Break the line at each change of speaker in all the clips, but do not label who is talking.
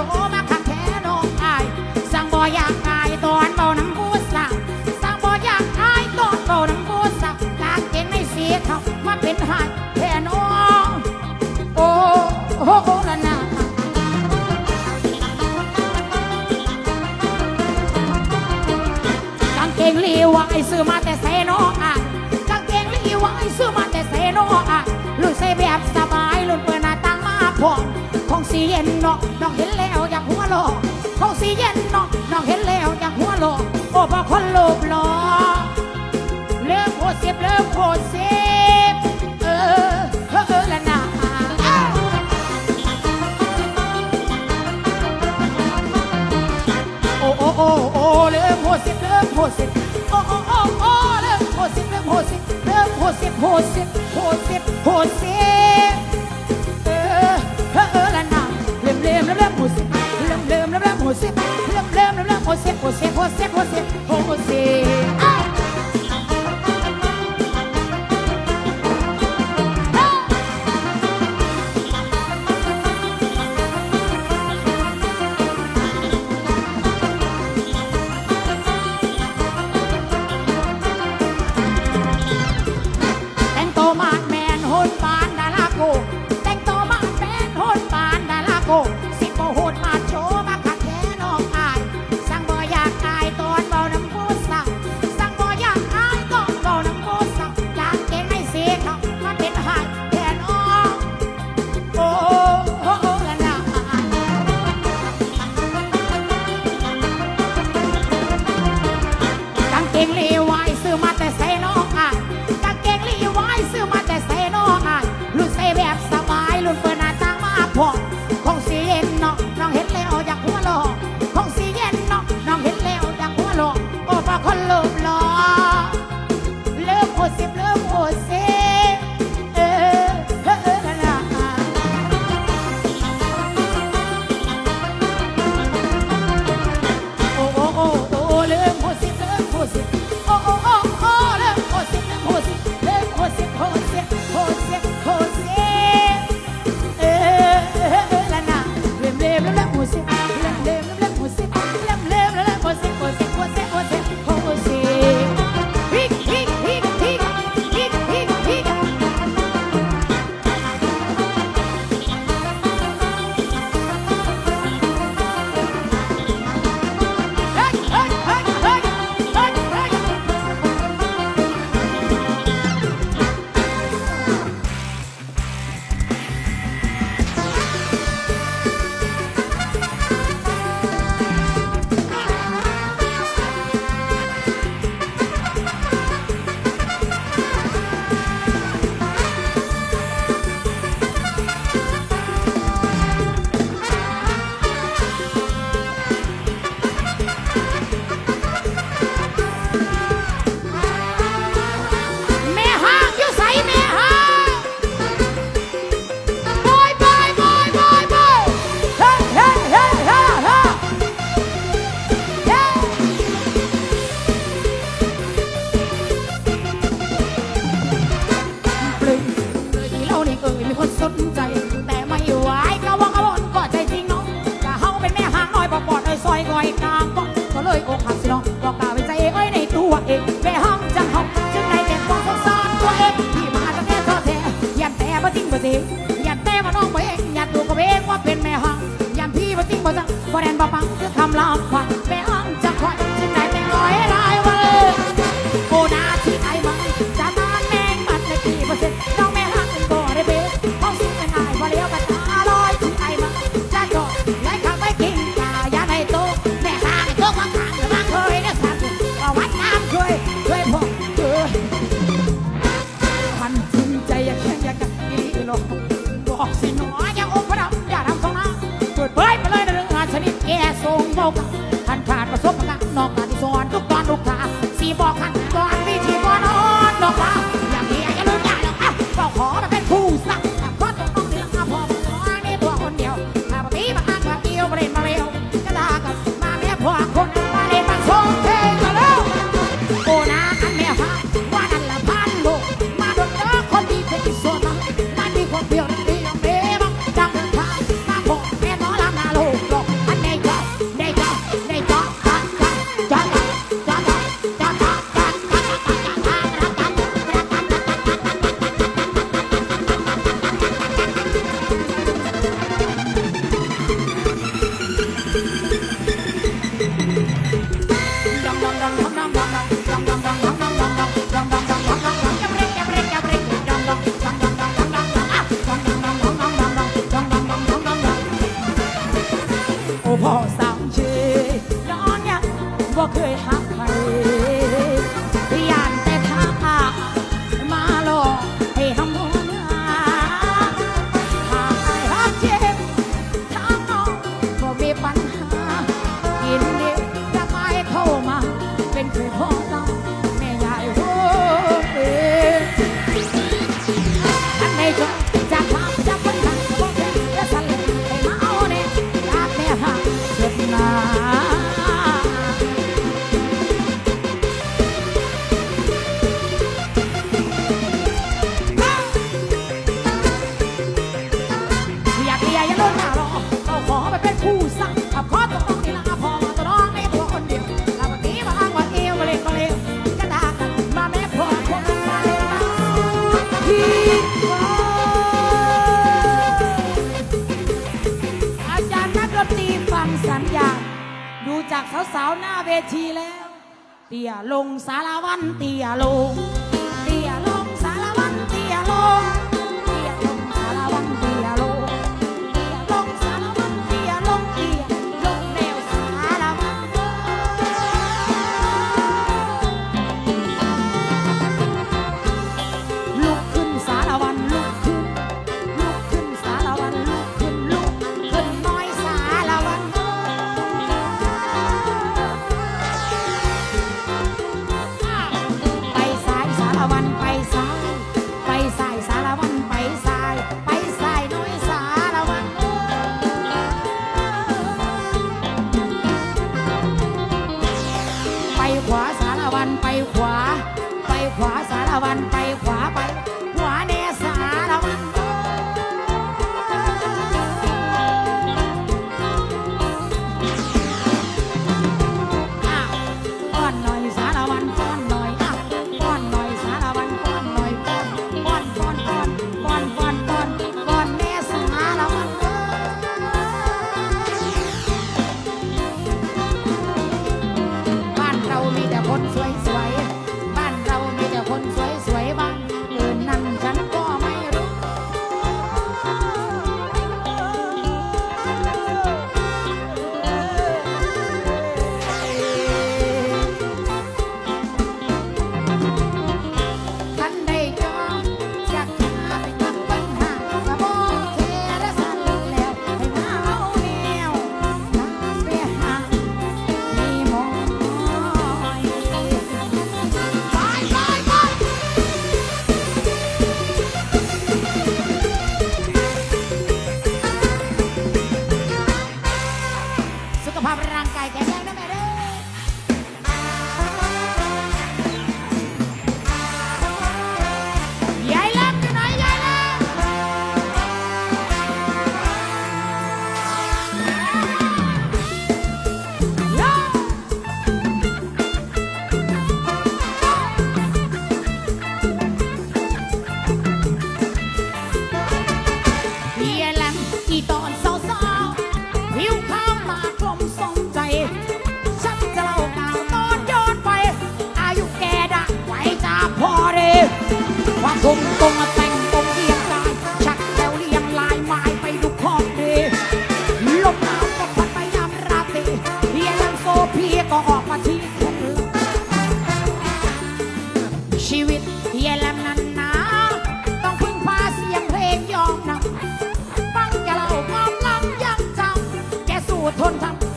ต้องสั่งบอยากอายตอนเบาหนังผู้สั่งสั่งบ่อยากอายตอนเบาหนังผู้สั่งกางเกงไม่เสียเขามาเป็นหายแค่น้งโอ้โหละนาเกงลีวายซื้อมาแต่เซโนอะกางเกงลีวายซื้อมาแต่เซโนอะลุยใส่แบสบายลุยเปิดหน้าต่างมาพอของสียเนาะน้อห็นแล้ อยากหัวโลเขาสีเย็นน้องน้องเห็นแล้วอยากหัวโลโอ้พอคนโลบหลอเลิกโคเสียบเลิกโคเสียบเออเออเออลนาโอ้โอ้โอ้เลิกโคเสียบเลิกโคเสียบโอ้โอ้โอ้โอ้เลิกโคเสียบเลิกโคเสียบเลิกโคเสียบโคเสียบโหเสีโคเสียบเออเออเออละนะเล่มเล่มเล่มเล่มโคเสีย Jose, lem lem lem lem Jose, Jose, Jose, ใจ แต่ไม่ไหวก็ว่ากะวนก็ใจจริงน้องกะเฮาเป็นแม่หางน้อยบอกปอดในซอยก้อยกลางก้องก็เลยอกหักสิน้องบอกกล่าวไใจเอ้ยในตัวเองแม่ห้องจังห้องจึงในเป็นความสงสารตัวเองที่มาจะแค่ท้อแท้ยันแต่บ่จริงบ่จริง ลงสารวันเตียลง ขภาพร่างกายแข็งแรงนะแม่เด้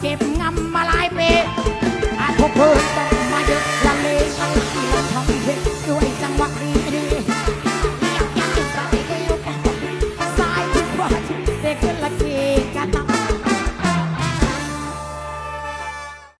เก็บงำมาลายปอาจพบเพื่น